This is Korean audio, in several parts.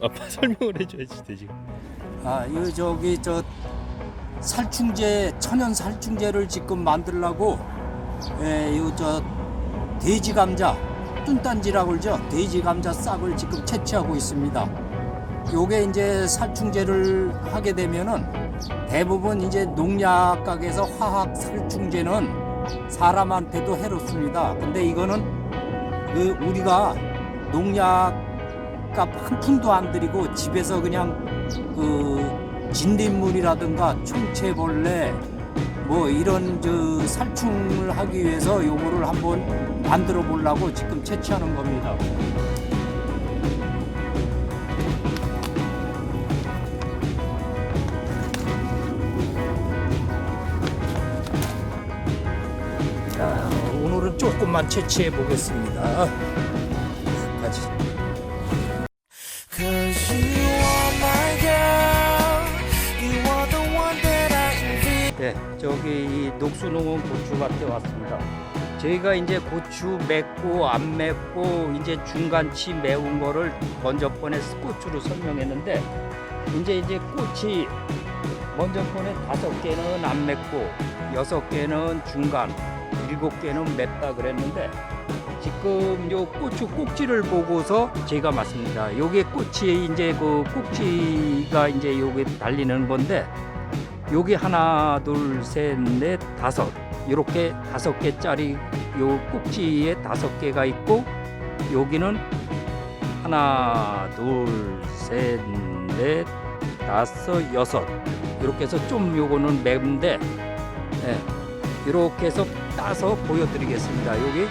아빠 설명을 해줘야지 되지. 아, 이 저기 저 살충제 천연 살충제를 지금 만들려고 예, 이저 돼지 감자 뚠딴지라고 그러죠. 돼지 감자 싹을 지금 채취하고 있습니다. 요게 이제 살충제를 하게 되면은 대부분 이제 농약 가게에서 화학 살충제는 사람한테도 해롭습니다. 근데 이거는 그 우리가 농약 값 한 푼도 안 들이고 집에서 그냥 그 진딧물이라든가 총체벌레 뭐 이런 저 살충을 하기 위해서 요거를 한번 만들어 보려고 지금 채취하는 겁니다. 자, 오늘은 조금만 채취해 보겠습니다. you 네, 저기 이 녹수농원 고추밭에 왔습니다. 저희가 이제 고추 맵고 안 맵고 이제 중간치 매운 거를 먼저 번에 고추로 설명했는데 이제 이제 꽃이 먼저 번에 다섯 개는 안 맵고 여섯 개는 중간 일곱 개는 맵다 그랬는데 지금 요 고추 꼭지를 보고서 제가 맞습니다. 요게 꽃이 이제 그 꼭지가 이제 요게 달리는 건데 여기 하나 둘 셋 넷 다섯. 이렇게 다섯 개짜리 요 꼭지에 다섯 개가 있고 여기는 하나 둘셋넷 다섯 여섯. 이렇게 해서 좀 요거는 맵는데 예, 이렇게 해서 따서 보여드리겠습니다. 여기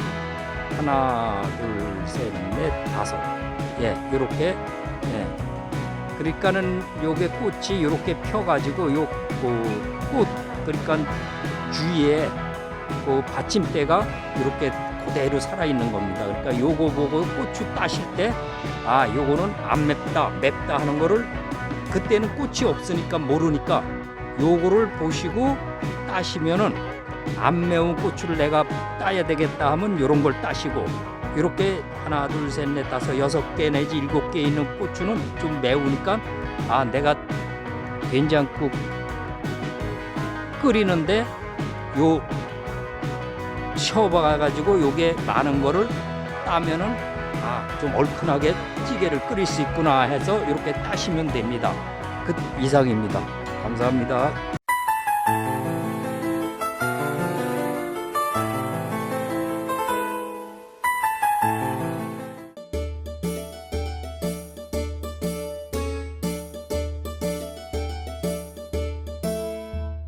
하나 둘 셋 넷 다섯 예 이렇게 예. 그러니까는 요게 꽃이 이렇게 펴가지고 요꽃 그러니까 주위에 그 받침대가 이렇게 그대로 살아 있는 겁니다. 그러니까 요거 보고 고추 따실 때 아 요거는 안 맵다 맵다 하는 거를 그때는 꽃이 없으니까 모르니까 요거를 보시고 따시면은 안 매운 고추를 내가 따야 되겠다 하면 요런 걸 따시고 이렇게 하나 둘 셋 넷 다섯 여섯 개 내지 일곱 개 있는 고추는 좀 매우니까 아 내가 된장국 끓이는데 요 쉬어봐 가지고 요게 많은 거를 따면은 아 좀 얼큰하게 찌개를 끓일 수 있구나 해서 이렇게 따시면 됩니다. 그 이상입니다. 감사합니다.